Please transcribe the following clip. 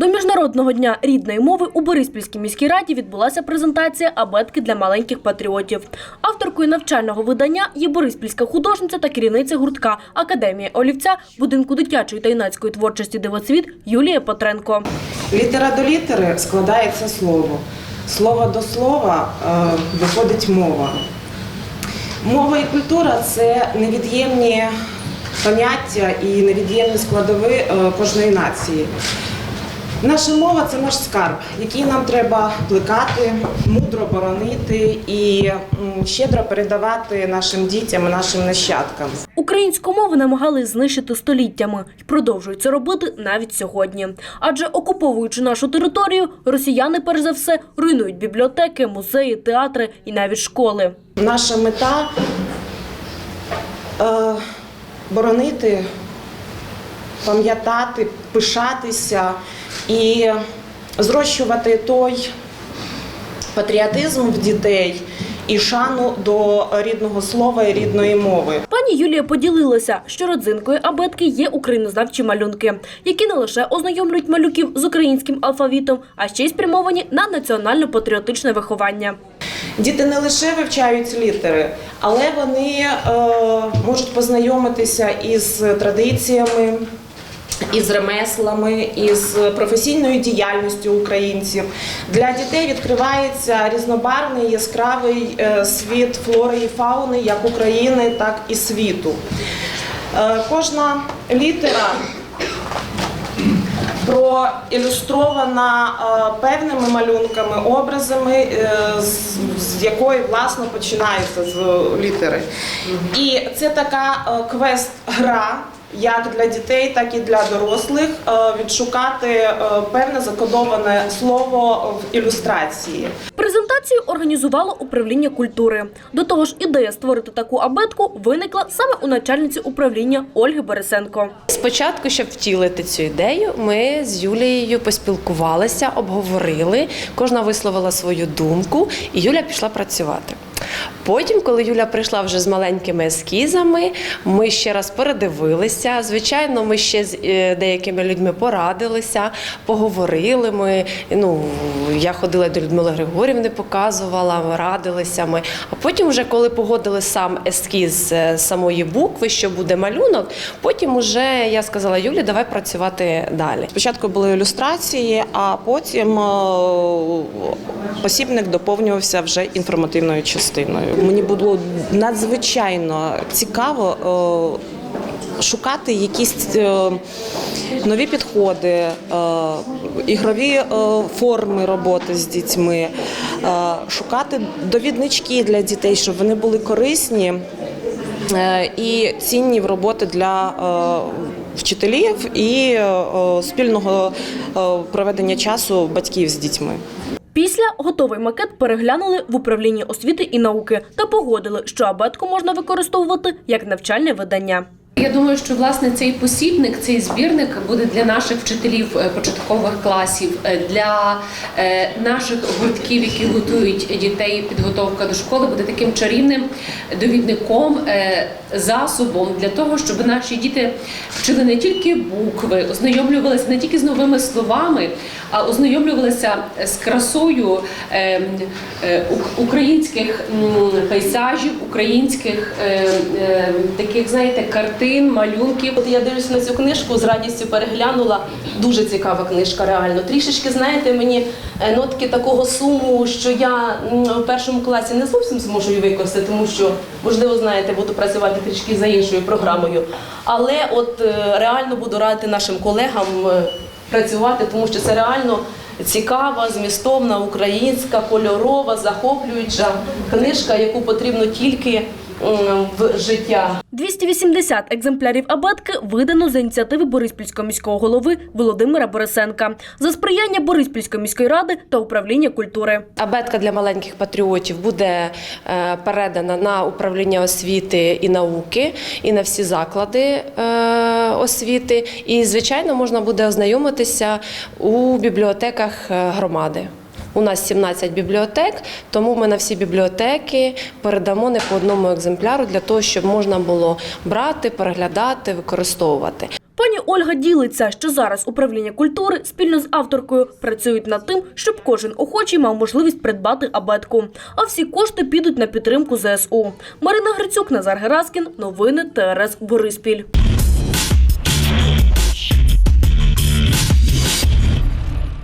До міжнародного дня рідної мови у Бориспільській міській раді відбулася презентація абетки для маленьких патріотів. Авторкою навчального видання є бориспільська художниця та керівниця гуртка Академія олівця будинку дитячої та юнацької творчості Дивоцвіт Юлія Петренко. Літера до літери складається слово. Слово до слова е, виходить мова. Мова і культура це невід'ємні поняття і невід'ємні складові е, кожної нації. Наша мова це наш скарб, який нам треба плекати, мудро боронити і щедро передавати нашим дітям і нашим нащадкам. Українську мову намагались знищити століттями і продовжують це робити навіть сьогодні. Адже окуповуючи нашу територію, росіяни перш за все руйнують бібліотеки, музеї, театри і навіть школи. Наша мета е, боронити, пам'ятати, пишатися і зрощувати той патріотизм в дітей і шану до рідного слова і рідної мови. Пані Юлія поділилася, що родзинкою абетки є українознавчі малюнки, які не лише ознайомлюють малюків з українським алфавітом, а ще й спрямовані на національно-патріотичне виховання. Діти не лише вивчають літери, але вони е, можуть познайомитися із традиціями, із ремеслами, із професійною діяльністю українців. Для дітей відкривається різнобарвний яскравий е, світ флори і фауни як України, так і світу. Е, кожна літера проілюстрована е, певними малюнками, образами, з, якої власне починається з літери. І це така квест-гра. Як для дітей, так і для дорослих е, відшукати е, певне закодоване слово в ілюстрації. Презентацію організувало управління культури. До того ж, ідея створити таку абетку виникла саме у начальниці управління Ольги Борисенко. Спочатку, щоб втілити цю ідею, ми з Юлією поспілкувалися, обговорили. Кожна висловила свою думку, і Юля пішла працювати. Потім, коли Юля прийшла вже з маленькими ескізами, ми ще раз передивилися. Звичайно, ми ще з е, деякими людьми порадилися, поговорили. Ми ну я ходила до Людмили Григорівни, показувала, радилися ми. А потім, вже коли погодили сам ескіз е, самої букви, що буде малюнок, потім уже я сказала Юлі, давай працювати далі. Спочатку були ілюстрації, а потім е, посібник доповнювався вже інформативною частиною. Мені було надзвичайно цікаво. е, Шукати якісь е, нові підходи, е, ігрові форми роботи з дітьми, шукати довіднички для дітей, щоб вони були корисні і цінні в роботи для вчителів і спільного проведення часу батьків з дітьми. Після готовий макет переглянули в управлінні освіти і науки та погодили, що абетку можна використовувати як навчальне видання. Я думаю, що власне цей посібник, цей збірник буде для наших вчителів е, початкових класів, е, для е, наших гуртків, які готують дітей. Підготовка до школи буде таким чарівним довідником, засобом для того, щоб наші діти вчили не тільки букви, ознайомлювалися не тільки з новими словами, а ознайомлювалися з красою ук- українських пейзажів, українських таких, знаєте, картин, малюнків. От я дивлюся на цю книжку, з радістю переглянула. Дуже цікава книжка, реально. Трішечки, знаєте, мені е, нотки такого суму, що я в першому класі не зовсім зможу її використати, тому що, можливо, знаєте, буду працювати трішки за іншою програмою. Але от е, реально буду радити нашим колегам е, працювати, тому що це реально. Цікава, змістовна, українська, кольорова, захоплююча книжка, яку потрібно тільки в життя. 280 екземплярів абетки видано за ініціативи Бориспільського міського голови Володимира Борисенка за сприяння Бориспільської міської ради та управління культури. Абетка для маленьких патріотів буде е, передана на управління освіти і науки і на всі заклади е, освіти. І, звичайно, можна буде ознайомитися у бібліотеках е, громади. У нас 17 бібліотек, тому ми на всі бібліотеки передамо не по одному екземпляру для того, щоб можна було брати, переглядати, використовувати. Пані Ольга ділиться, що зараз управління культури спільно з авторкою працюють над тим, щоб кожен охочий мав можливість придбати абетку. А всі кошти підуть на підтримку ЗСУ. Марина Грицюк, Назар Гераскін. Новини ТРС Бориспіль.